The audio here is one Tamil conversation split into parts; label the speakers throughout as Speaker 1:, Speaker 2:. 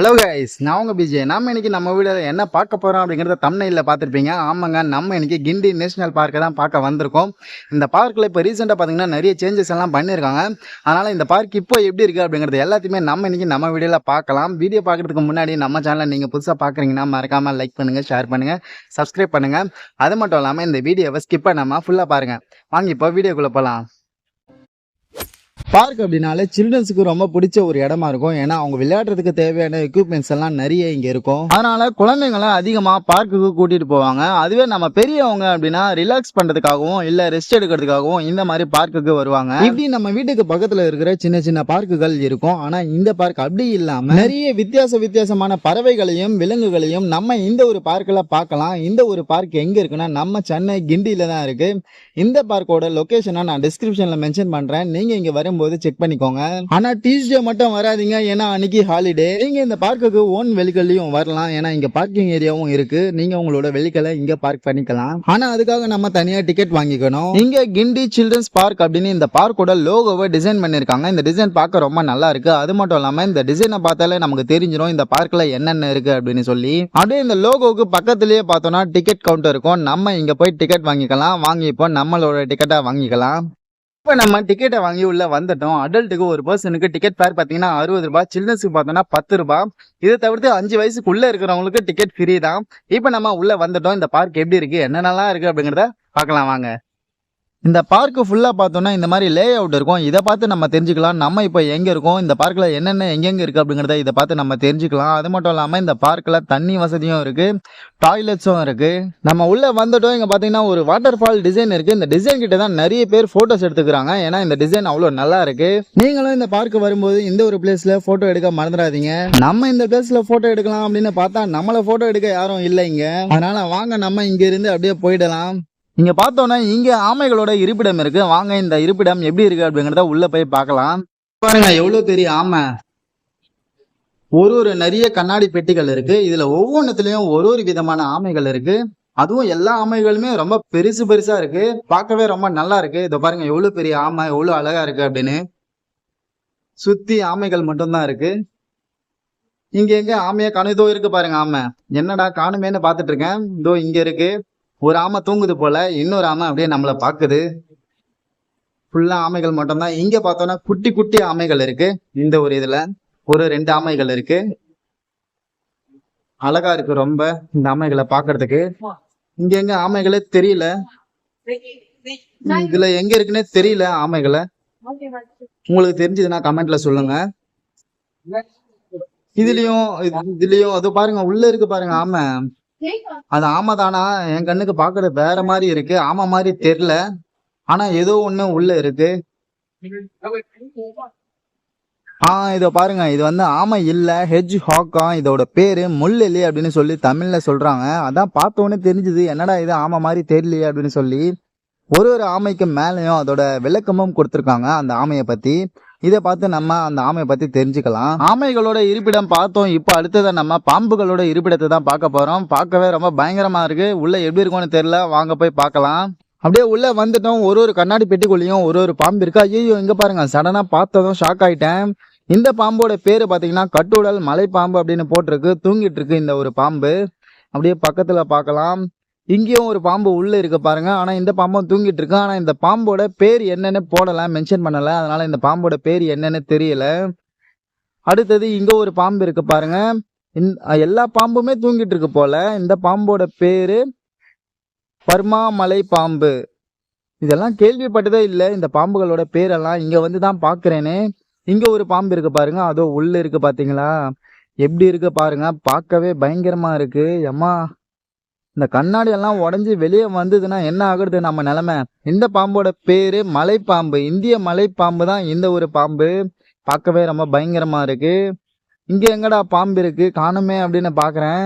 Speaker 1: ஹலோ கைஸ் நான் உங்கள் பிஜே நம்ம இன்றைக்கி நம்ம வீடியோவில் என்ன பார்க்க போகிறோம் அப்படிங்கிறத தமிழ்நிலையில் பார்த்துருப்பீங்க. ஆமாங்க நம்ம இன்றைக்கி கிண்டி நேஷனல் பார்க்கை தான் பார்க்க வந்திருக்கோம். இந்த பார்க்கில் இப்போ ரீசெண்டாக பார்த்தீங்கன்னா நிறைய சேஞ்சஸ் எல்லாம் பண்ணியிருக்காங்க அதனால் இந்த பார்க் இப்போ எப்படி இருக்குது அப்படிங்கிறது எல்லாத்தையுமே நம்ம இன்னைக்கு நம்ம வீடியோவில் பார்க்கலாம். வீடியோ பார்க்கறதுக்கு முன்னாடி நம்ம சேனலை நீங்கள் புதுசாக பார்க்குறீங்கன்னா மறக்காமல் லைக் பண்ணுங்கள் ஷேர் பண்ணுங்கள் சப்ஸ்கிரைப் பண்ணுங்கள் அது மட்டும் இல்லாமல் இந்த வீடியோவை ஸ்கிப் பண்ணாமல் ஃபுல்லாக பாருங்கள் வாங்க இப்போ வீடியோக்குள்ளே போகலாம் பார்க் அப்படின்னாலே சில்ட்ரன்ஸுக்கு ரொம்ப பிடிச்ச ஒரு இடமா இருக்கும். ஏன்னா அவங்க விளையாடுறதுக்கு தேவையான எக்யூப்மெண்ட்ஸ் எல்லாம் நிறைய இங்கே இருக்கும். அதனால குழந்தைங்களை அதிகமாக பார்க்குக்கு கூட்டிட்டு போவாங்க. அதுவே நம்ம பெரியவங்க அப்படின்னா ரிலாக்ஸ் பண்றதுக்காகவும் இல்லை ரெஸ்ட் எடுக்கிறதுக்காகவும் இந்த மாதிரி பார்க்குக்கு வருவாங்க. இப்படி நம்ம வீட்டுக்கு பக்கத்தில் இருக்கிற சின்ன சின்ன பார்க்குகள் இருக்கும். ஆனால் இந்த பார்க் அப்படி இல்லாமல் நிறைய வித்தியாச வித்தியாசமான பறவைகளையும் விலங்குகளையும் நம்ம இந்த ஒரு பார்க்கில் பார்க்கலாம். இந்த ஒரு பார்க் எங்கே இருக்குன்னா நம்ம சென்னை கிண்டியில தான் இருக்கு. இந்த பார்க்கோட லொக்கேஷனை நான் டிஸ்கிரிப்ஷனில் மென்ஷன் பண்ணுறேன் நீங்கள் இங்கே வரும் வரும்போது செக் பண்ணிக்கோங்க. ஆனா டியூஸ்டே மட்டும் வராதீங்க. ஏன்னா அன்னைக்கு ஹாலிடே நீங்க இந்த பார்க்குக்கு ஓன் வெஹிக்கல்லையும் வரலாம். ஏன்னா இங்க பார்க்கிங் ஏரியாவும் இருக்கு. நீங்க உங்களோட வெஹிக்கலை இங்க பார்க் பண்ணிக்கலாம். ஆனா அதுக்காக நம்ம தனியா டிக்கெட் வாங்கிக்கணும். இங்க கிண்டி சில்ட்ரன்ஸ் பார்க் அப்படின்னு இந்த பார்க்கோட லோகோவை டிசைன் பண்ணிருக்காங்க. இந்த டிசைன் பார்க்க ரொம்ப நல்லா இருக்கு. அது மட்டும் இல்லாம இந்த டிசைனை பார்த்தாலே நமக்கு தெரிஞ்சிடும் இந்த பார்க்ல என்னென்ன இருக்கு அப்படின்னு சொல்லி. அப்படியே இந்த லோகோவுக்கு பக்கத்துலேயே பார்த்தோம்னா டிக்கெட் கவுண்டர் இருக்கும். நம்ம இங்க போய் டிக்கெட் வாங்கிக்கலாம். வாங்கி இப்போ நம்மளோட டிக்கெட்டை வாங்கிக்கலாம். இப்போ நம்ம டிக்கெட்டை வாங்கி உள்ள வந்துட்டோம். அடல்ட்டுக்கு ஒரு பர்சனுக்கு டிக்கெட் ஃபேர் பார்த்தீங்கன்னா அறுபது ரூபாய் சில்ட்ரன்ஸுக்கு பார்த்தோன்னா பத்து ரூபாய். இதை தவிர்த்து அஞ்சு வயசுக்குள்ளே இருக்கிறவங்களுக்கு டிக்கெட் ஃப்ரீ தான். இப்போ நம்ம உள்ளே வந்துட்டோம். இந்த பார்க் எப்படி இருக்குது என்னென்னலாம் இருக்குது அப்படிங்கிறத பார்க்கலாம். வாங்க. இந்த பார்க்கு ஃபுல்லாக பார்த்தோன்னா இந்த மாதிரி லே அவுட் இருக்கும். இதை பார்த்து நம்ம தெரிஞ்சுக்கலாம். நம்ம இப்போ எங்கே இருக்கோம்? இந்த பார்க்கில் என்னென்ன எங்கெங்கே இருக்குது அப்படிங்கிறத இதை பார்த்து நம்ம தெரிஞ்சுக்கலாம். அது மட்டும் இல்லாமல் இந்த பார்க்கில் தண்ணி வசதியும் இருக்குது டாய்லெட்ஸும் இருக்குது நம்ம உள்ளே வந்துட்டோம். இங்கே பார்த்தீங்கன்னா ஒரு வாட்டர் ஃபால் டிசைன் இருக்குது இந்த டிசைன் கிட்ட தான் நிறைய பேர் ஃபோட்டோஸ் எடுத்துக்கிறாங்க. ஏன்னா இந்த டிசைன் அவ்வளோ நல்லா இருக்குது நீங்களும் இந்த பார்க்கு வரும்போது இந்த ஒரு பிளேஸில் ஃபோட்டோ எடுக்க மறந்துடாதீங்க. நம்ம இந்த பிளேஸில் ஃபோட்டோ எடுக்கலாம் அப்படின்னு பார்த்தா நம்மளை ஃபோட்டோ எடுக்க யாரும் இல்லை இங்கே வாங்க நம்ம இங்கேருந்து அப்படியே போயிடலாம். இங்கே பார்த்தோன்னா இங்கே ஆமைகளோட இருப்பிடம் இருக்கு. வாங்க இந்த இருப்பிடம் எப்படி இருக்கு அப்படிங்கிறத உள்ள போய் பார்க்கலாம். பாருங்க எவ்வளோ பெரிய ஆமை. ஒரு ஒரு நிறைய கண்ணாடி பெட்டிகள் இருக்கு. இதுல ஒவ்வொன்றுத்துலயும் ஒரு ஒரு விதமான ஆமைகள் இருக்கு. அதுவும் எல்லா ஆமைகளுமே ரொம்ப பெருசு பெருசா இருக்கு. பார்க்கவே ரொம்ப நல்லா இருக்கு. இதை பாருங்க எவ்வளோ பெரிய ஆமை எவ்வளோ அழகா இருக்கு அப்படின்னு. சுத்தி ஆமைகள் மட்டும்தான் இருக்கு. இங்க எங்க ஆமையை காணும். இதோ இருக்கு பாருங்க ஆமை. என்னடா காணுமேன்னு பாத்துட்டு இருக்கேன். இதோ இங்க இருக்கு. ஒரு ஆமை தூங்குது போல இன்னொரு ஆமை அப்படியே நம்மளை பார்க்குது. ஃபுல்லாக ஆமைகள் மட்டும்தான். இங்கே பார்த்தோம்னா குட்டி குட்டி ஆமைகள் இருக்கு. இந்த ஒரு இதில் ஒரு ரெண்டு ஆமைகள் இருக்கு. அழகா இருக்கு ரொம்ப இந்த ஆமைகளை பார்க்கறதுக்கு. இங்க எங்க ஆமைகளே தெரியல. இதுல எங்க இருக்குன்னே தெரியல ஆமைகளை. உங்களுக்கு தெரிஞ்சதுன்னா கமெண்ட்ல சொல்லுங்க. இதுலயும் இது- இதுலயும் அது பாருங்க உள்ள இருக்கு பாருங்க ஆமை. அது ஆமா தானா என் கண்ணுக்கு பாக்குறது வேற மாதிரி இருக்கு. ஆமா மாதிரி தெரியல. ஆனா ஏதோ ஒண்ணு உள்ள இருக்கு. ஆ இத பாருங்க. இது வந்து ஆமை இல்ல. ஹெஜ் ஹாக்கா இதோட பேரு முள்ளெலி அப்படின்னு சொல்லி தமிழ்ல சொல்றாங்க. அதான் பார்த்த உடனே தெரிஞ்சது. என்னடா இது ஆமை மாதிரி தெரியலையே அப்படின்னு சொல்லி ஒரு ஒரு ஆமைக்கு மேலேயும் அதோட விளக்கமும் கொடுத்துருக்காங்க அந்த ஆமையை பத்தி. இதை பார்த்து நம்ம அந்த ஆமையை பத்தி தெரிஞ்சுக்கலாம். ஆமைகளோட இருப்பிடம் பார்த்தோம். இப்போ அடுத்ததை நம்ம பாம்புகளோட இருப்பிடத்தை தான் பார்க்க போறோம். பார்க்கவே ரொம்ப பயங்கரமா இருக்கு. உள்ள எப்படி இருக்கும்னு தெரியல. வாங்க போய் பார்க்கலாம். அப்படியே உள்ளே வந்துட்டோம். ஒரு ஒரு கண்ணாடி பெட்டிக்குள்ளேயும் ஒரு ஒரு பாம்பு இருக்கா. ஐயோ இங்கே பாருங்க. சடனாக பார்த்ததும் ஷாக் ஆகிட்டேன் இந்த பாம்போட பேர் பார்த்தீங்கன்னா கட்டுடல் மலை பாம்பு அப்படின்னு போட்டிருக்கு. தூங்கிட்டு இருக்கு இந்த ஒரு பாம்பு. அப்படியே பக்கத்தில் பார்க்கலாம். இங்கேயும் ஒரு பாம்பு உள்ளே இருக்க பாருங்க. ஆனால் இந்த பாம்பும் தூங்கிட்டு இருக்கு. ஆனால் இந்த பாம்போட பேர் என்னென்னு போடலாம் மென்ஷன் பண்ணலை. அதனால் இந்த பாம்போட பேர் என்னென்னு தெரியல. அடுத்தது இங்கே ஒரு பாம்பு இருக்கு பாருங்க. இந்த- எல்லா பாம்புமே தூங்கிட்டு இருக்கு போல. இந்த பாம்போட பேரு பர்மாமலை பாம்பு. இதெல்லாம் கேள்விப்பட்டதே இல்லை. இந்த பாம்புகளோட பேரெல்லாம் இங்க வந்து தான் பாக்குறேனே. இங்க ஒரு பாம்பு இருக்கு பாருங்க. அதோ உள்ள இருக்கு பாத்தீங்களா? எப்படி இருக்கு பாருங்க. பார்க்கவே பயங்கரமா இருக்கு. எம்மா இந்த கண்ணாடி எல்லாம் உடஞ்சி வெளியே வந்ததுன்னா என்ன ஆகுறது நம்ம நிலமை? இந்த பாம்போட பேரு மலைப்பாம்பு. இந்திய மலைப்பாம்பு தான் இந்த ஒரு பாம்பு. பார்க்கவே ரொம்ப பயங்கரமா இருக்கு. இங்க எங்கடா பாம்பு இருக்கு? காணுமே அப்படின்னு பாக்குறேன்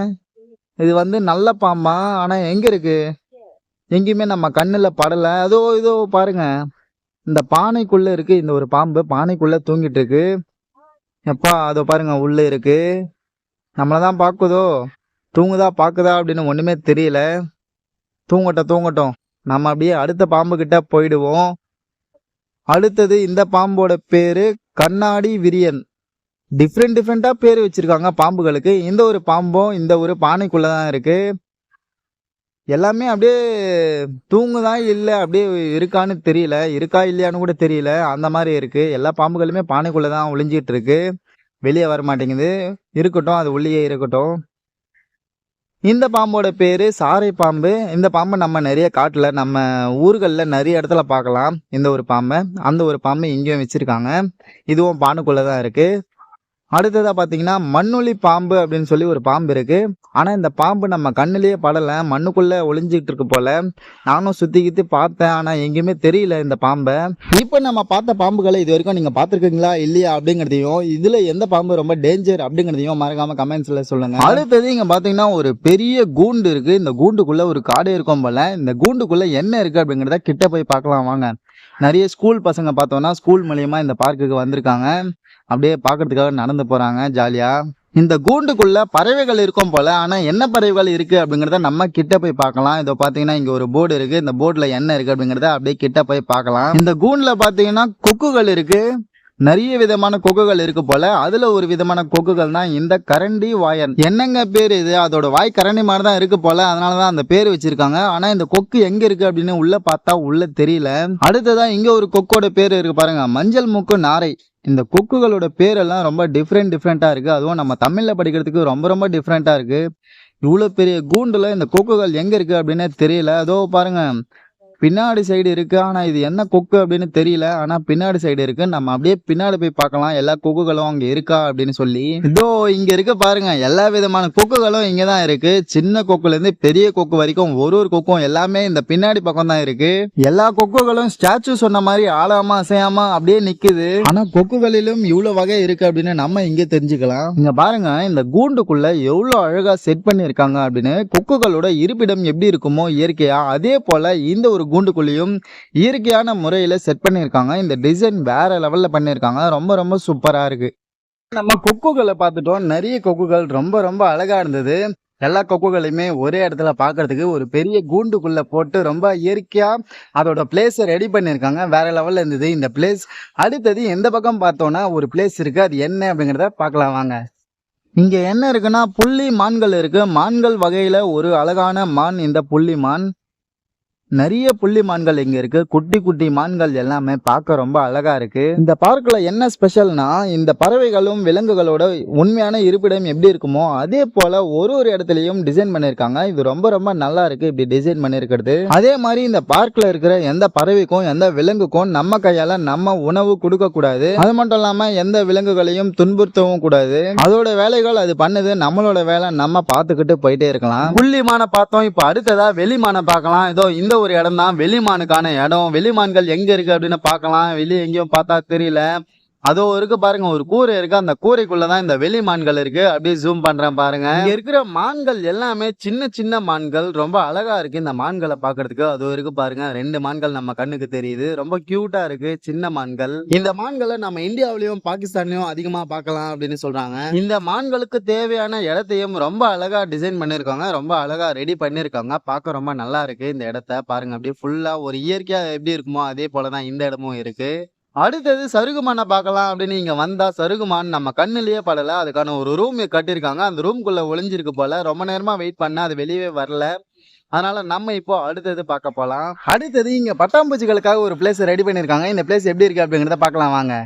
Speaker 1: இது வந்து நல்ல பாம்பா? ஆனா எங்க இருக்கு? எங்கேயுமே நம்ம கண்ணுல படல. அதோ இதோ பாருங்க. இந்த பானைக்குள்ள இருக்கு இந்த ஒரு பாம்பு. பானைக்குள்ள தூங்கிட்டு இருக்கு. எப்பா அதோ பாருங்க உள்ள இருக்கு. நம்மளதான் பாக்குதோ தூங்குதா பார்க்குதா அப்படின்னு ஒன்றுமே தெரியல. தூங்கட்டும் தூங்கட்டும். நம்ம அப்படியே அடுத்த பாம்பு கிட்ட போயிடுவோம். அடுத்தது இந்த பாம்போட பேர் கண்ணாடி விரியன். டிஃப்ரெண்ட் டிஃப்ரெண்ட்டாக பேர் வச்சுருக்காங்க பாம்புகளுக்கு. இந்த ஒரு பாம்பும் இந்த ஒரு பானைக்குள்ளே தான் இருக்குது எல்லாமே அப்படியே தூங்குதான் இல்லை அப்படியே இருக்கான்னு தெரியல. இருக்கா இல்லையான்னு கூட தெரியல. அந்த மாதிரி இருக்குது எல்லா பாம்புகளுமே பானைக்குள்ளே தான் ஒளிஞ்சிட்டு இருக்கு. வெளியே வர மாட்டேங்குது இருக்கட்டும் அது உள்ளேயே இருக்கட்டும். இந்த பாம்போட பேரு சாரை பாம்பு. இந்த பாம்பை நம்ம நிறைய காட்டுல நம்ம ஊர்களில் நிறைய இடத்துல பார்க்கலாம். இந்த ஒரு பாம்பை. அந்த ஒரு பாம்பை இங்கேயும் வச்சிருக்காங்க. இதுவும் பானுக்குள்ளே தான் இருக்கு. அடுத்ததாக பார்த்தீங்கன்னா மண்ணுளி பாம்பு அப்படின்னு சொல்லி ஒரு பாம்பு இருக்குது ஆனால் இந்த பாம்பு நம்ம கண்ணிலேயே படலை. மண்ணுக்குள்ளே ஒளிஞ்சிக்கிட்டு இருக்கு போல. நானும் சுற்றி கித்தி பார்த்தேன். ஆனால் எங்கேயுமே தெரியல இந்த பாம்பை. இப்போ நம்ம பார்த்த பாம்புகளை இது வரைக்கும் நீங்கள் பார்த்துருக்கீங்களா? இல்லையா? அப்படிங்கிறதையும் இதில் எந்த பாம்பு ரொம்ப டேஞ்சர் அப்படிங்கிறதையும் மறக்காம கமெண்ட்ஸில் சொல்லுங்கள் அடுத்தது இங்கே பார்த்தீங்கன்னா ஒரு பெரிய கூண்டு இருக்குது இந்த கூண்டுக்குள்ளே ஒரு காடு இருக்கும் போல. இந்த கூண்டுக்குள்ளே என்ன இருக்குது அப்படிங்கிறத கிட்ட போய் பார்க்கலாம். வாங்க. நிறைய ஸ்கூல் பசங்க பார்த்தோம்னா ஸ்கூல் மூலியமா இந்த பார்க்குக்கு வந்திருக்காங்க. அப்படியே பார்க்கறதுக்காக நடந்து போறாங்க ஜாலியா இந்த கூண்டுக்குள்ள பறவைகள் இருக்கும் போல ஆனா என்ன பறவைகள் இருக்கு அப்படிங்கறத நம்ம கிட்ட போய் பார்க்கலாம். இதோ பாத்தீங்கன்னா இங்க ஒரு போர்டு இருக்கு. இந்த போர்டுல என்ன இருக்கு அப்படிங்கறத அப்படியே கிட்ட போய் பார்க்கலாம். இந்த கூண்டுல பாத்தீங்கன்னா கொக்குகள் இருக்கு. நிறைய விதமான கொக்குகள் இருக்கு போல. அதுல ஒரு விதமான கொக்குகள் தான் இந்த கரண்டி வாயன். என்னங்க பேர் இது? அதோட வாய் கரண்டி மாதிரி தான் இருக்கு போல. அதனாலதான் அந்த பேர் வச்சிருக்காங்க. ஆனா இந்த கொக்கு எங்க இருக்கு அப்படின்னு உள்ள பார்த்தா உள்ள தெரியல. அடுத்ததா இங்க ஒரு கொக்கோட பேர் இருக்கு பாருங்க. மஞ்சள் மூக்கு நாரை. இந்த கொக்குகளோட பேரெல்லாம் ரொம்ப டிஃப்ரெண்ட் டிஃப்ரெண்ட்டாக இருக்குது அதுவும் நம்ம தமிழில் படிக்கிறதுக்கு ரொம்ப ரொம்ப டிஃப்ரெண்ட்டாக இருக்குது இவ்வளோ பெரிய கூண்டில் இந்த கொக்குகள் எங்கே இருக்குது அப்படின்னே தெரியல. அதோ பாருங்கள் பின்னாடி சைடு இருக்கு. ஆனா இது என்ன கொக்கு அப்படின்னு தெரியல. ஆனா பின்னாடி சைடு இருக்கு. நம்ம அப்படியே பின்னாடி போய் பார்க்கலாம். எல்லா கொக்குகளும் அங்க இருக்கா அப்படின்னு சொல்லி. இதோ இங்க இருக்க பாருங்க. எல்லா விதமான கொக்குகளும் இங்கதான் இருக்கு. சின்ன கொக்குல இருந்து பெரிய கொக்கு வரைக்கும் ஒரு ஒரு கொக்கும் எல்லாமே இந்த பின்னாடி பக்கம் தான் இருக்கு. எல்லா கொக்குகளும் ஸ்டாச்சு சொன்ன மாதிரி ஆளாம அசையாம அப்படியே நிக்குது. ஆனா கொக்குகளிலும் இவ்வளவு வகை இருக்கு அப்படின்னு நம்ம இங்க தெரிஞ்சுக்கலாம். இங்க பாருங்க. இந்த கூண்டுக்குள்ள எவ்வளவு அழகா செட் பண்ணிருக்காங்க அப்படின்னு. கொக்குகளோட இருப்பிடம் எப்படி இருக்குமோ இயற்கையா அதே போல இந்த ஒரு கூண்டுக்குள்ளேயும் இயற்கையான முறையில் செட் பண்ணியிருக்காங்க. இந்த டிசைன் வேற லெவலில் பண்ணியிருக்காங்க. ரொம்ப ரொம்ப சூப்பராக இருக்குது நம்ம கொக்குகளை பார்த்துட்டோம். நிறைய கொக்குகள் ரொம்ப ரொம்ப அழகாக இருந்தது. எல்லா கொக்குகளையுமே ஒரே இடத்துல பார்க்கறதுக்கு ஒரு பெரிய கூண்டுக்குள்ளே போட்டு ரொம்ப இயற்கையாக அதோட பிளேஸை ரெடி பண்ணியிருக்காங்க. வேற லெவலில் இருந்தது இந்த பிளேஸ் அடுத்தது எந்த பக்கம் பார்த்தோன்னா ஒரு பிளேஸ் இருக்குது அது என்ன அப்படிங்கிறத பார்க்கலாம் வாங்க. இங்கே என்ன இருக்குன்னா புள்ளி மான்கள் இருக்குது மான்கள் வகையில் ஒரு அழகான மான் இந்த புள்ளி மான். நிறைய புள்ளி மான்கள் இங்க இருக்கு. குட்டி குட்டி மான்கள் எல்லாமே பார்க்க ரொம்ப அழகா இருக்கு. இந்த பார்க்ல என்ன ஸ்பெஷல்னா இந்த பறவைகளும் விலங்குகளோட உண்மையான இருப்பிடம் எப்படி இருக்குமோ அதே போல ஒரு ஒரு இடத்துலயும் டிசைன் பண்ணிருக்காங்க இது ரொம்ப ரொம்ப நல்லா இருக்கு இப்படி டிசைன் பண்ணிருக்கிறது அதே மாதிரி இந்த பார்க்ல இருக்கிற எந்த பறவைக்கும் எந்த விலங்குக்கும் நம்ம கையால நம்ம உணவு கொடுக்க கூடாது. அது மட்டும் இல்லாம எந்த விலங்குகளையும் துன்புறுத்தவும் கூடாது. அதோட வேலைகள் அது பண்ணுது. நம்மளோட வேலை நம்ம பார்த்துக்கிட்டு போயிட்டே இருக்கலாம். புள்ளிமான பார்த்தோம். இப்போ அடுத்ததா வெளிமான பார்க்கலாம். இதோ இந்த ஒரு இடம் தான் வெளிமானுக்கான இடம். வெளிமான்கள் எங்க இருக்கு அப்படின்னு பார்க்கலாம். வெளியே எங்கேயும் பார்த்தா தெரியல. அதோ இருக்கு பாருங்க ஒரு கூரை இருக்கு. அந்த கூரைக்குள்ள தான் இந்த வெளி மான்கள் இருக்கு. அப்படியே ஜூம் பண்றேன் பாருங்க. இங்க இருக்கிற மான்கள் எல்லாமே சின்ன சின்ன மான்கள். ரொம்ப அழகா இருக்கு இந்த மான்களை பாக்குறதுக்கு அதோ இருக்கு பாருங்க ரெண்டு மான்கள் நம்ம கண்ணுக்கு தெரியுது. ரொம்ப கியூட்டா இருக்கு சின்ன மான்கள். இந்த மான்களை நம்ம இந்தியாவிலயும் பாகிஸ்தான்லயும் அதிகமா பார்க்கலாம் அப்படின்னு சொல்றாங்க. இந்த மான்களுக்கு தேவையான இடத்தையும் ரொம்ப அழகா டிசைன் பண்ணிருக்காங்க. ரொம்ப அழகா ரெடி பண்ணிருக்காங்க. பார்க்க ரொம்ப நல்லா இருக்கு இந்த இடத்த. பாருங்க அப்படியே ஃபுல்லா ஒரு இயற்கையா எப்படி இருக்குமோ அதே போலதான் இந்த இடமும் இருக்கு. அடுத்தது சருகுமானை பார்க்கலாம் அப்படின்னு இங்கே வந்தால் சருகுமான் நம்ம கண்ணிலேயே படலை. அதுக்கான ஒரு ரூம் கட்டியிருக்காங்க. அந்த ரூம்குள்ளே ஒளிஞ்சிருக்கு போல. ரொம்ப நேரமாக வெயிட் பண்ண அது வெளியவே வரல. அதனால நம்ம இப்போ அடுத்தது பார்க்க போகலாம் அடுத்தது இங்கே பட்டாம்பூச்சிகளுக்காக ஒரு பிளேஸ் ரெடி பண்ணியிருக்காங்க. இந்த பிளேஸ் எப்படி இருக்குது அப்படிங்கிறத பார்க்கலாம் வாங்க.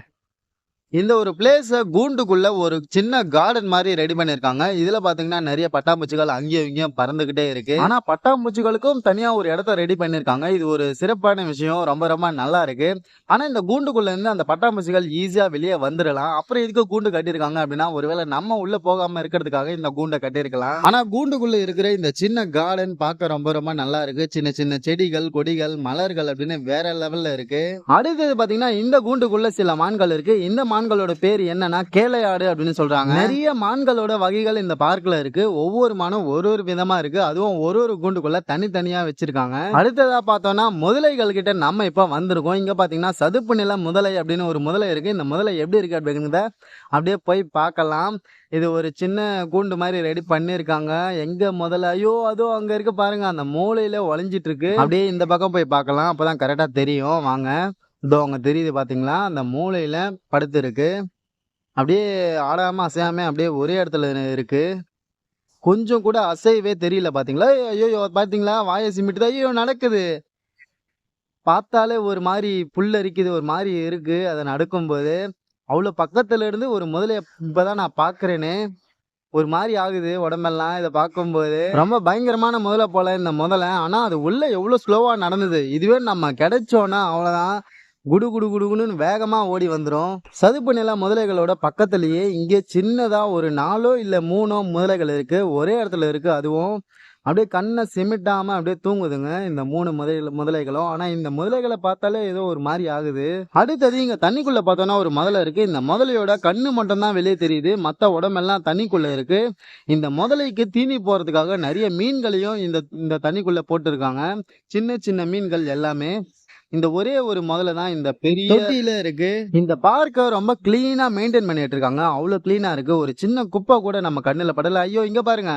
Speaker 1: இந்த ஒரு பிளேஸை கூண்டுக்குள்ள ஒரு சின்ன கார்டன் மாதிரி ரெடி பண்ணிருக்காங்க இதுல பாத்தீங்கன்னா நிறைய பட்டாம்பூச்சிகள் அங்கேயும் இங்கேயும் பறந்துகிட்டே இருக்கு. ஆனா பட்டாம்பூச்சிகளுக்கும் தனியா ஒரு இடத்த ரெடி பண்ணிருக்காங்க இது ஒரு சிறப்பான விஷயம். ரொம்ப ரொம்ப நல்லா இருக்கு. ஆனா இந்த கூண்டுக்குள்ள இருந்து அந்த பட்டாம்பூச்சிகள் ஈஸியா வெளியே வந்துடலாம். அப்புறம் இதுக்கு கூண்டு கட்டியிருக்காங்க அப்படின்னா ஒருவேளை நம்ம உள்ள போகாம இருக்கிறதுக்காக இந்த கூண்டை கட்டியிருக்கலாம். ஆனா கூண்டுக்குள்ள இருக்கிற இந்த சின்ன கார்டன் பார்க்க ரொம்ப ரொம்ப நல்லா இருக்கு. சின்ன சின்ன செடிகள் கொடிகள் மலர்கள் அப்படின்னு வேற லெவல்ல இருக்கு. அடுத்தது பாத்தீங்கன்னா இந்த கூண்டுக்குள்ள சில மான்கள் இருக்கு. இந்த மான்களோட பேர் என்னன்னா கேளையாடு அப்படின்னு சொல்றாங்க. நிறைய மான்களோட வகைகள் இந்த பார்க்ல இருக்கு. ஒவ்வொரு மானும் ஒரு ஒரு விதமா இருக்கு. அதுவும் ஒரு ஒரு கூண்டுக்குள்ள தனித்தனியா வச்சிருக்காங்க. அடுத்ததா பார்த்தோம்னா முதலைகள் கிட்ட நம்ம இப்ப வந்திருக்கோம். இங்க பாத்தீங்கன்னா சதுப்பு நில முதலை அப்படின்னு ஒரு முதலை இருக்கு. இந்த முதலை எப்படி இருக்கு அப்படிங்கிறத அப்படியே போய் பார்க்கலாம். இது ஒரு சின்ன கூண்டு மாதிரி ரெடி பண்ணிருக்காங்க. எங்க முதல்ல ஐயோ அதோ அங்க இருக்கு பாருங்க. அந்த மூலையில ஒளிஞ்சிட்டு இருக்கு. அப்படியே இந்த பக்கம் போய் பார்க்கலாம். அப்பதான் கரெக்டா தெரியும். வாங்க. இதோ அவங்க தெரியுது பார்த்தீங்களா அந்த மூளையில் படுத்து இருக்கு. அப்படியே ஆடாமல் அசையாமல் அப்படியே ஒரே இடத்துல இருக்கு. கொஞ்சம் கூட அசைவே தெரியல பார்த்தீங்களா ஐயோ பார்த்தீங்களா வாயை சிமிட்டு ஐயோ நடக்குது. பார்த்தாலே ஒரு மாதிரி புல்லரிக்குது ஒரு மாதிரி இருக்கு. அதை நடக்கும்போது அவ்வளோ பக்கத்துல இருந்து ஒரு முதலைய இப்பதான் நான் பார்க்குறேன்னு ஒரு மாதிரி ஆகுது உடம்பெல்லாம். இதை பார்க்கும்போது ரொம்ப பயங்கரமான முதலை போல இந்த முதலை. ஆனால் அது உள்ளே எவ்வளோ ஸ்லோவாக நடந்தது. இதுவே நம்ம கிடைச்சோன்னா அவ்வளோதான் குடு குடு குடுகுன்னு வேகமாக ஓடி வந்துடும் சதுப்பு நில முதலைகளோட பக்கத்துலேயே இங்கே சின்னதாக ஒரு நாலோ இல்லை மூணோ முதலைகள் இருக்குது ஒரே இடத்துல இருக்குது அதுவும். அப்படியே கண்ணை சிமிட்டாமல் அப்படியே தூங்குதுங்க இந்த மூணு முதல முதலைகளும். ஆனால் இந்த முதலைகளை பார்த்தாலே ஏதோ ஒரு மாதிரி ஆகுது. அடுத்தது இங்கே தண்ணிக்குள்ளே பார்த்தோன்னா ஒரு முதலை இருக்குது இந்த முதலையோட கண்ணு மட்டும்தான் வெளியே தெரியுது. மற்ற உடம்பெல்லாம் தண்ணிக்குள்ளே இருக்குது இந்த முதலைக்கு தீனி போகிறதுக்காக நிறைய மீன்களையும் இந்த இந்த தண்ணிக்குள்ளே போட்டிருக்காங்க. சின்ன சின்ன மீன்கள் எல்லாமே. இந்த ஒரே ஒரு முதல்ல தான் இந்த பெரிய தொட்டியில இருக்கு. இந்த பார்க்க ரொம்ப கிளீனா மெயின்டைன் பண்ணிட்டு இருக்காங்க. அவ்வளவு கிளீனா இருக்கு. ஒரு சின்ன குப்பை கூட நம்ம கண்ணுல படல. ஐயோ இங்க பாருங்க.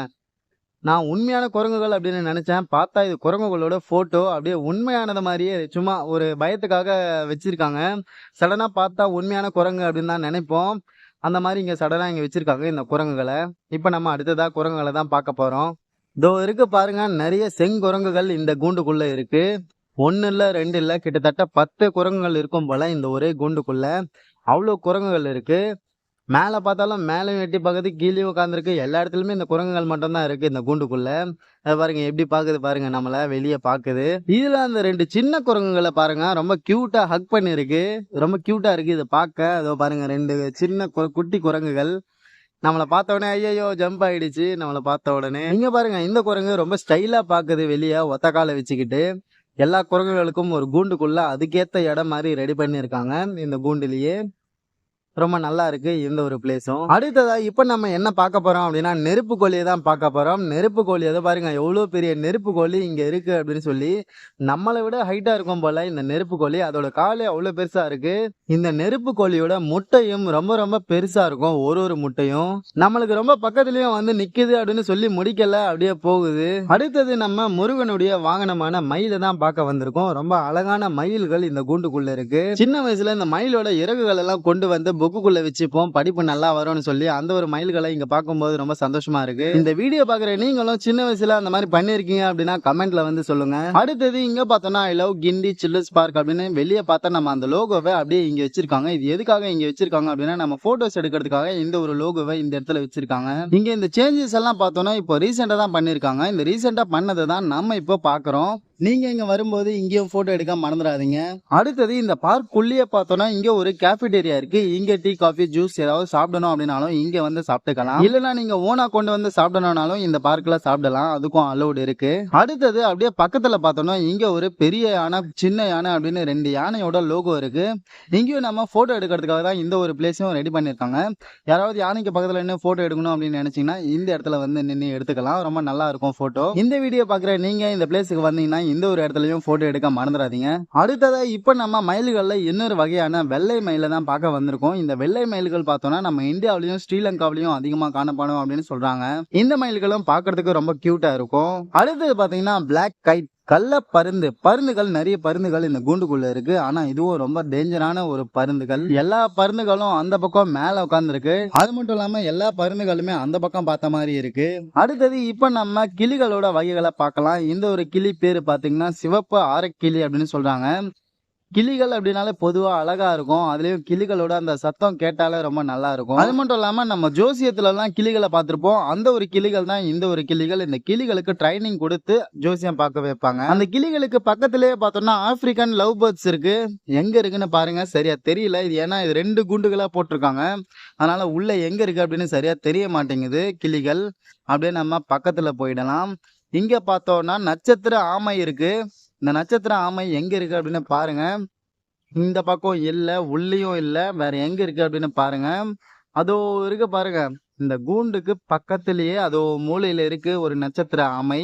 Speaker 1: நான் உண்மையான குரங்குகள் அப்படின்னு நினைச்சேன். பார்த்தா இது குரங்குகளோட போட்டோ அப்படியே உண்மையானது மாதிரியே சும்மா ஒரு பயத்துக்காக வச்சிருக்காங்க. சடனா பார்த்தா உண்மையான குரங்கு அப்படின்னு தான் நினைப்போம். அந்த மாதிரி இங்க சடனா இங்க வச்சிருக்காங்க இந்த குரங்குகளை. இப்ப நம்ம அடுத்ததா குரங்குகளை தான் பார்க்க போறோம். இதோ இருக்கு பாருங்க. நிறைய செங்குரங்குகள் இந்த கூண்டுக்குள்ள இருக்கு. ஒன்று இல்லை ரெண்டு இல்லை கிட்டத்தட்ட பத்து குரங்குகள் இருக்கும் போல இந்த ஒரே கூண்டுக்குள்ளே. அவ்வளோ குரங்குகள் இருக்குது மேலே பார்த்தாலும் மேலே வெட்டி பார்க்குது கீழே உட்காந்துருக்கு எல்லா இடத்துலையுமே இந்த குரங்குகள் மட்டும்தான் இருக்குது இந்த கூண்டுக்குள்ளே. அது பாருங்கள் எப்படி பார்க்குது பாருங்கள் நம்மளை வெளியே பார்க்குது. இதில் அந்த ரெண்டு சின்ன குரங்குகளை பாருங்கள் ரொம்ப க்யூட்டாக ஹக் பண்ணியிருக்கு ரொம்ப க்யூட்டாக இருக்குது இதை பார்க்க. அதோ பாருங்கள் ரெண்டு சின்ன கு- குட்டி குரங்குகள். நம்மளை பார்த்த உடனே ஐயோ ஜம்ப் ஆயிடுச்சு. நம்மளை பார்த்த உடனே இங்கே பாருங்க இந்த குரங்கு ரொம்ப ஸ்டைலாக பார்க்குது வெளியே ஒத்த காலை வச்சுக்கிட்டு. எல்லா குரங்குகளுக்கும் ஒரு கூண்டுக்குள்ள அதுக்கேத்த இடம் மாதிரி ரெடி பண்ணியிருக்காங்க. இந்த கூண்டுலயே ரொம்ப நல்லா இருக்கு இந்த ஒரு பிளேஸும் அடுத்ததா இப்ப நம்ம என்ன பார்க்க போறோம் அப்படின்னா நெருப்பு கோழியை தான் பார்க்க போறோம். நெருப்பு கோழி அதை பாருங்க எவ்வளோ பெரிய நெருப்பு கோழி இங்க இருக்கு அப்படின்னு சொல்லி நம்மளை விட ஹைட்டா இருக்கும் போல இந்த நெருப்பு கோழி அதோட காலு அவ்வளவு பெருசா இருக்கு. இந்த நெருப்பு கோழியோட முட்டையும் ரொம்ப ரொம்ப பெருசா இருக்கும் ஒரு ஒரு முட்டையும். நம்மளுக்கு ரொம்ப பக்கத்துலயும் வந்து நிக்குது அப்படின்னு சொல்லி முடிக்கல அப்படியே போகுது. அடுத்தது நம்ம முருகனுடைய வாகனமான மயிலை தான் பார்க்க வந்திருக்கோம். ரொம்ப அழகான மயில்கள் இந்த கூண்டுக்குள்ள இருக்கு. சின்ன வயசுல இந்த மயிலோட இறகுகள் எல்லாம் கொண்டு வந்து புக்குக்குள்ளே வச்சுப்போம் படிப்பு நல்லா வரும்னு சொல்லி அந்த ஒரு மயில்களை இங்க பார்க்கும்போது ரொம்ப சந்தோஷமா இருக்கு. இந்த வீடியோ பாக்குற நீங்களும் சின்ன வயசுல அந்த மாதிரி பண்ணிருக்கீங்க அப்படின்னா கமெண்ட்ல வந்து சொல்லுங்க. அடுத்தது இங்க பார்த்தோம்னா I love Guindy children's park அப்படின்னு வெளியே பார்த்தா நம்ம அந்த லோகோவை அப்படியே இங்க வச்சிருக்காங்க. இது எதுக்காக இங்க வச்சிருக்காங்க அப்படின்னா நம்ம போட்டோஸ் எடுக்கிறதுக்காக இந்த ஒரு லோகோவை இந்த இடத்துல வச்சிருக்காங்க. இங்க இந்த சேஞ்சஸ் எல்லாம் பார்த்தோம்னா இப்போ ரீசெண்டா தான் பண்ணிருக்காங்க இந்த ரீசெண்டா பண்ணதை தான் நம்ம இப்போ பாக்குறோம் நீங்க இங்க வரும்போது இங்கேயும் போட்டோ எடுக்க மறந்துடாதீங்க. அடுத்தது இந்த பார்க் உள்ளே பார்த்தோம்னா இங்க ஒரு கேஃபிடேரியா இருக்கு. இங்க டீ காஃபி ஜூஸ் ஏதாவது சாப்பிடணும் அப்படின்னாலும் இங்க வந்து சாப்பிட்டுக்கலாம். இல்லைன்னா நீங்க ஓனா கொண்டு வந்து சாப்பிடணும்னாலும் இந்த பார்க்ல சாப்பிடலாம். அதுக்கும் அலௌடு இருக்கு. அடுத்தது அப்படியே பக்கத்துல பார்த்தோம்னா இங்க ஒரு பெரிய யானை சின்ன யானை அப்படின்னு ரெண்டு யானையோட லோகோ இருக்கு. இங்கேயும் நம்ம போட்டோ எடுக்கிறதுக்காக தான் இந்த ஒரு பிளேஸும் ரெடி பண்ணிருக்காங்க யாராவது யானைக்கு பக்கத்துல நின்று போட்டோ எடுக்கணும் அப்படின்னு நினைச்சீங்கன்னா இந்த இடத்துல வந்து நின்று எடுத்துக்கலாம். ரொம்ப நல்லா இருக்கும் போட்டோ இந்த வீடியோ பாக்குற நீங்க இந்த பிளேஸுக்கு வந்தீங்கன்னா இந்த ஒரு இடத்துலயும் ஃபோட்டோ எடுக்க மறந்துடாதீங்க. அடுத்ததாக இப்போ நம்ம மயில்கள்ல இன்னொரு வகையான வெள்ளை மயிலை தான் பார்க்க வந்திருக்கோம். இந்த வெள்ளை மயில்கள் பார்த்தோம்னா நம்ம இந்தியாவிலையும் ஸ்ரீலங்காவிலையும் அதிகமா காணப்படும் அப்படின்னு சொல்றாங்க. இந்த மயில்களும் பார்க்கிறதுக்கு ரொம்ப க்யூட்டாக இருக்கும். அடுத்தது பாத்தீங்கன்னா பிளாக் கைட் கள்ள பருந்து பருந்துகள் நிறைய பருந்துகள் இந்த கூண்டுக்குள்ள இருக்கு. ஆனா இதுவும் ரொம்ப டேஞ்சரான ஒரு பருந்துகள். எல்லா பருந்துகளும் அந்த பக்கம் மேல உட்கார்ந்துருக்கு. அது மட்டும் இல்லாம எல்லா பருந்துகளுமே அந்த பக்கம் பார்த்த மாதிரி இருக்கு. அடுத்தது இப்ப நம்ம கிளிகளோட வகைகளை பார்க்கலாம். இந்த ஒரு கிளி பேரு பாத்தீங்கன்னா சிவப்பு ஆரக்கிளி அப்படின்னு சொல்றாங்க. கிளிகள் அப்படின்னாலே பொதுவா அழகா இருக்கும். அதுலயும் கிளிகளோட அந்த சத்தம் கேட்டாலே ரொம்ப நல்லா இருக்கும். அது மட்டும் இல்லாம நம்ம ஜோசியத்துல எல்லாம் கிளிகளை பார்த்திருப்போம். அந்த ஒரு கிளிகள் தான் இந்த ஒரு கிளிகள். இந்த கிளிகளுக்கு ட்ரைனிங் கொடுத்து ஜோசியம் பார்க்க வைப்பாங்க. அந்த கிளிகளுக்கு பக்கத்திலேயே பார்த்தோம்னா ஆப்பிரிக்கன் லவ் பேர்ட்ஸ் இருக்கு. எங்க இருக்குன்னு பாருங்க. சரியா தெரியல. இது ஏன்னா இது ரெண்டு குண்டுகளா போட்டிருக்காங்க. அதனால உள்ள எங்க இருக்கு அப்படின்னு சரியா தெரிய மாட்டேங்குது. கிளிகள் அப்படியே நம்ம பக்கத்துல போயிடலாம். இங்க பார்த்தோம்னா நட்சத்திர ஆமை இருக்கு. இந்த நட்சத்திர ஆமை எங்க இருக்கு அப்படின்னு பாருங்க. இந்த பக்கம் இல்லை உள்ளேயும் இல்லை வேற எங்க இருக்கு அப்படின்னு பாருங்க. அதோ இருக்கு பாருங்க. இந்த கூண்டுக்கு பக்கத்திலேயே அதோ மூலையில இருக்கு ஒரு நட்சத்திர ஆமை.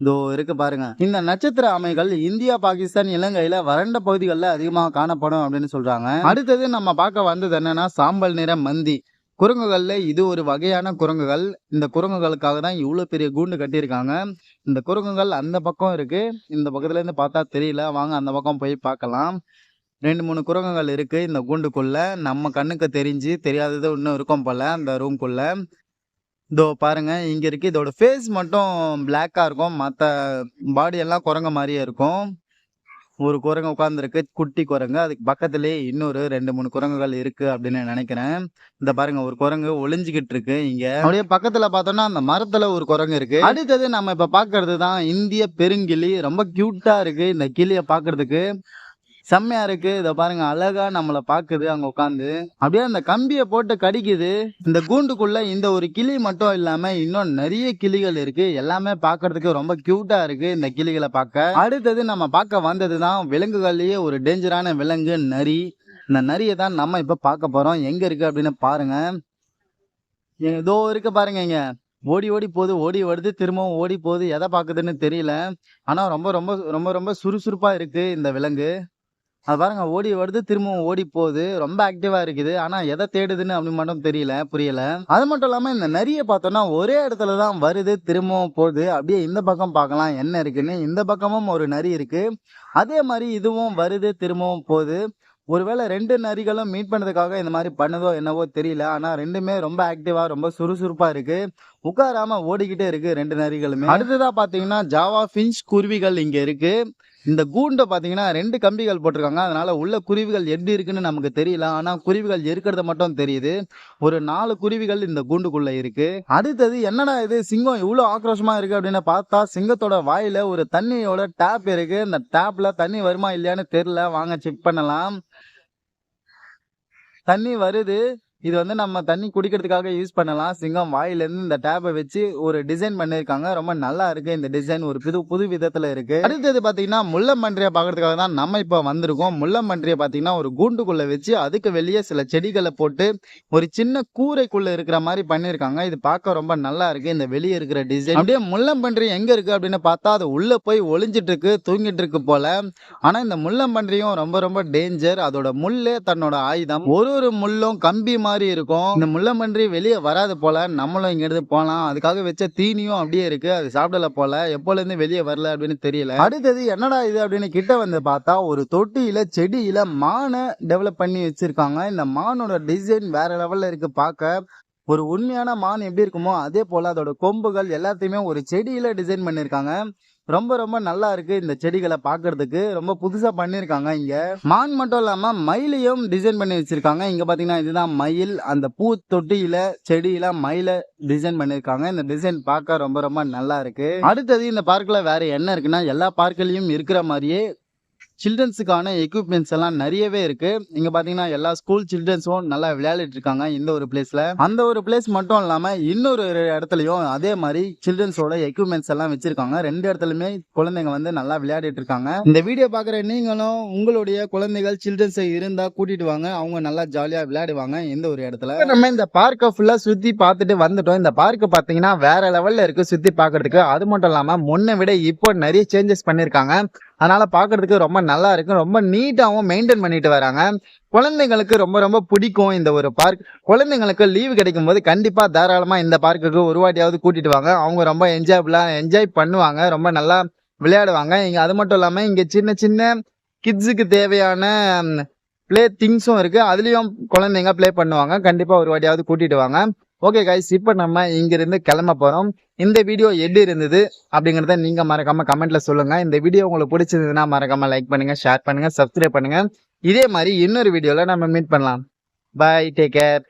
Speaker 1: இதோ இருக்கு பாருங்க. இந்த நட்சத்திர ஆமைகள் இந்தியா பாகிஸ்தான் இலங்கையில வறண்ட பகுதிகளில் அதிகமாக காணப்படும் அப்படின்னு சொல்றாங்க. அடுத்தது நம்ம பார்க்க வந்தது என்னன்னா சாம்பல் நிற மந்தி. குரங்குகளில் இது ஒரு வகையான குரங்குகள். இந்த குரங்குகளுக்காக தான் இவ்வளோ பெரிய கூண்டு கட்டியிருக்காங்க. இந்த குரங்குகள் அந்த பக்கம் இருக்குது இந்த பக்கத்துலேருந்து பார்த்தா தெரியல. வாங்க அந்த பக்கம் போய் பார்க்கலாம். ரெண்டு மூணு குரங்குகள் இருக்குது இந்த கூண்டுக்குள்ளே. நம்ம கண்ணுக்கு தெரிஞ்சு தெரியாதது இன்னும் இருக்கும் போல அந்த ரூம்குள்ளே. இதோ பாருங்க இங்கே இருக்குது இதோட ஃபேஸ் மட்டும் பிளாக்காக இருக்கும். மற்ற பாடியெல்லாம் குரங்கு குரங்க மாதிரியே இருக்கும். ஒரு குரங்கு உட்காந்துருக்கு குட்டி குரங்கு. அதுக்கு பக்கத்துலயே இன்னொரு ரெண்டு மூணு குரங்குகள் இருக்கு அப்படின்னு நினைக்கிறேன். இந்த பாருங்க ஒரு குரங்கு ஒளிஞ்சுக்கிட்டு இருக்கு இங்க. அப்படியே பக்கத்துல பார்த்தோம்னா அந்த மரத்துல ஒரு குரங்கு இருக்கு. அடுத்தது நம்ம இப்ப பாக்குறது தான் இந்திய பெருங்கிளி. ரொம்ப கியூட்டா இருக்கு இந்த கிளிய பாக்குறதுக்கு செம்மையா இருக்கு. இதை பாருங்க அழகா நம்மளை பாக்குது அங்க உட்காந்து அப்படியே அந்த கம்பியை போட்டு கடிக்குது. இந்த கூண்டுக்குள்ள இந்த ஒரு கிளி மட்டும் இல்லாம இன்னும் நிறைய கிளிகள் இருக்கு. எல்லாமே பாக்குறதுக்கு ரொம்ப கியூட்டா இருக்கு இந்த கிளிகளை பார்க்க. அடுத்தது நம்ம பார்க்க வந்ததுதான் விலங்குகள்லயே ஒரு டேஞ்சரான விலங்கு நரி. இந்த நரியை தான் நம்ம இப்ப பார்க்க போறோம். எங்க இருக்கு அப்படின்னு பாருங்க. ஏதோ இருக்கு பாருங்க இங்க. ஓடி ஓடி போகுது ஓடி வருது திரும்பவும் ஓடி போகுது. எதை பார்க்குதுன்னு தெரியல. ஆனால் ரொம்ப ரொம்ப ரொம்ப ரொம்ப சுறுசுறுப்பாக இருக்குது இந்த விலங்கு. அது பாருங்க ஓடி வருது திரும்பவும் ஓடி போகுது. ரொம்ப ஆக்டிவா இருக்குது. ஆனா எதை தேடுதுன்னு அப்படி மட்டும் தெரியல புரியல. அது மட்டும் இல்லாம இந்த நரியை பார்த்தோம்னா ஒரே இடத்துல தான் வருது திரும்பவும் போகுது. அப்படியே இந்த பக்கம் பார்க்கலாம் என்ன இருக்குன்னு. இந்த பக்கமும் ஒரு நரி இருக்கு. அதே மாதிரி இதுவும் வருது திரும்பவும் போகுது. ஒருவேளை ரெண்டு நரிகளும் மீட் பண்ணதுக்காக இந்த மாதிரி பண்ணுதோ என்னவோ தெரியல. ஆனா ரெண்டுமே ரொம்ப ஆக்டிவா ரொம்ப சுறுசுறுப்பா இருக்கு. உட்காராம ஓடிக்கிட்டே இருக்கு ரெண்டு நரிகளுமே அடுத்ததா பாத்தீங்கன்னா ஜாவா ஃபின்ச் குருவிகள் இங்க இருக்கு. இந்த கூண்டை பார்த்தீங்கன்னா ரெண்டு கம்பிகள் போட்டிருக்காங்க. அதனால உள்ள குருவிகள் எப்படி இருக்குன்னு நமக்கு தெரியல. ஆனால் குருவிகள் இருக்கிறது மட்டும் தெரியுது. ஒரு நாலு குருவிகள் இந்த கூண்டுக்குள்ள இருக்கு. அடுத்தது என்னடா இது? சிங்கம் இவ்வளோ ஆக்ரோஷமா இருக்கு அப்படின்னு பார்த்தா சிங்கத்தோட வாயில ஒரு தண்ணியோட டேப் இருக்கு. இந்த டேப்ல தண்ணி வருமா இல்லையான்னு தெரியல. வாங்க செக் பண்ணலாம். தண்ணி வருது. இது வந்து நம்ம தண்ணி குடிக்கிறதுக்காக யூஸ் பண்ணலாம். சிங்கம் வாயிலேருந்து இந்த டேப்பை வச்சு ஒரு டிசைன் பண்ணியிருக்காங்க. ரொம்ப நல்லா இருக்கு. இந்த டிசைன் ஒரு புது புது விதத்துல இருக்கு. அடுத்தது பாத்தீங்கன்னா முள்ளம்பன்றியை பாக்குறதுக்காக தான் நம்ம இப்போ வந்திருக்கோம். முள்ளம்பன்றியை பாத்தீங்கன்னா ஒரு கூண்டுக்குள்ள வச்சு அதுக்கு வெளியே சில செடிகளை போட்டு ஒரு சின்ன கூரைக்குள்ள இருக்கிற மாதிரி பண்ணியிருக்காங்க. இது பார்க்க ரொம்ப நல்லா இருக்கு. இந்த வெளியே இருக்கிற டிசைன் அப்படியே முள்ளம்பன்றி எங்க இருக்கு அப்படின்னு பார்த்தா அது உள்ளே போய் ஒளிஞ்சிட்டு இருக்கு தூங்கிட்டு இருக்கு போல. ஆனா இந்த முள்ளம்பன்றியும் ரொம்ப ரொம்ப டேஞ்சர் அதோட முள்ளே தன்னோட ஆயுதம். ஒரு ஒரு முள்ளும் கம்பி மாதிரி இருக்கும். இந்த முள்ளம்பன்றி வெளியே வராது போல. நம்மளும் இங்கிருந்து போகலாம் போலாம். அதுக்காக வச்ச தீனியும் அப்படியே இருக்கு. அது சாப்பிடல போல. எப்போல இருந்து வெளியே வரல அப்படின்னு தெரியல. அடுத்தது என்னடா இது அப்படின்னு கிட்ட வந்து பார்த்தா ஒரு தொட்டியில செடியில மானை டெவலப் பண்ணி வச்சிருக்காங்க. இந்த மானோட டிசைன் வேற லெவல்ல இருக்கு பார்க்க. ஒரு உண்மையான மான் எப்படி இருக்குமோ அதே போல அதோட கொம்புகள் எல்லாத்தையுமே ஒரு செடியில டிசைன் பண்ணிருக்காங்க. ரொம்ப ரொம்ப நல்லா இருக்கு இந்த செடிகளை பார்க்கறதுக்கு. ரொம்ப புதுசா பண்ணிருக்காங்க இங்க. மான் மட்டும் இல்லாம மயிலையும் டிசைன் பண்ணி வச்சிருக்காங்க. இங்க பாத்தீங்கன்னா இதுதான் மயில். அந்த பூ தொட்டியில செடியில மயில டிசைன் பண்ணிருக்காங்க இந்த டிசைன் பார்க்க ரொம்ப ரொம்ப நல்லா இருக்கு. அடுத்தது இந்த பார்க்ல வேற என்ன இருக்குன்னா எல்லா பார்க்லயும் இருக்கிற மாதிரியே சில்ட்ரன்ஸுக்கான எக்யூப்மெண்ட்ஸ் எல்லாம் நிறையவே இருக்கு. இங்க பாத்தீங்கன்னா எல்லா ஸ்கூல் சில்ட்ரன்ஸும் நல்லா விளையாடிட்டு இருக்காங்க இந்த ஒரு பிளேஸ்ல அந்த ஒரு பிளேஸ் மட்டும் இல்லாம இன்னொரு ஒரு இடத்துலயும் அதே மாதிரி சில்ட்ரன்ஸோட எக்யூப்மெண்ட்ஸ் எல்லாம் வச்சிருக்காங்க. ரெண்டு இடத்துலயுமே குழந்தைங்க வந்து நல்லா விளையாடிட்டு இருக்காங்க. இந்த வீடியோ பாக்குற நீங்களும் உங்களுடைய குழந்தைகள் சில்ட்ரன்ஸ் இருந்தா கூட்டிட்டு வாங்க. அவங்க நல்லா ஜாலியா விளையாடுவாங்க இந்த ஒரு இடத்துல. நம்ம இந்த பார்க்கை ஃபுல்லா சுத்தி பார்த்துட்டு வந்துட்டோம். இந்த பார்க் பாத்தீங்கன்னா வேற லெவல்ல இருக்கு சுத்தி பாக்குறதுக்கு அது மட்டும் இல்லாம முன்ன விட இப்போ நிறைய சேஞ்சஸ் பண்ணிருக்காங்க. அதனால பார்க்குறதுக்கு ரொம்ப நல்லா இருக்கும் ரொம்ப நீட்டாவும் மெயின்டைன் பண்ணிட்டு வராங்க. குழந்தைங்களுக்கு ரொம்ப ரொம்ப பிடிக்கும் இந்த ஒரு பார்க் குழந்தைங்களுக்கு லீவு கிடைக்கும் போது கண்டிப்பா தாராளமா இந்த பார்க்குக்கு ஒரு வாட்டியாவது கூட்டிட்டு வாங்க. அவங்க ரொம்ப என்ஜாயபிளா என்ஜாய் பண்ணுவாங்க. ரொம்ப நல்லா விளையாடுவாங்க. இங்க அது மட்டும் இல்லாம இங்க சின்ன சின்ன கிட்ஸுக்கு தேவையான ப்ளே திங்ஸும் இருக்கு. அதுலயும் குழந்தைங்க ப்ளே பண்ணுவாங்க. கண்டிப்பா ஒரு வாட்டியாவது கூட்டிட்டு வாங்க. ஓகே கைஸ் இப்போ நம்ம இங்கிருந்து கிளம்ப போறோம். இந்த வீடியோ எப்படி இருந்தது அப்படிங்கறத நீங்க மறக்காம கமெண்ட்ல சொல்லுங்க. இந்த வீடியோ உங்களுக்கு பிடிச்சிருந்ததுன்னா மறக்காம லைக் பண்ணுங்க ஷேர் பண்ணுங்க சப்ஸ்கிரைப் பண்ணுங்க. இதே மாதிரி இன்னொரு வீடியோவில் நம்ம மீட் பண்ணலாம். Bye take care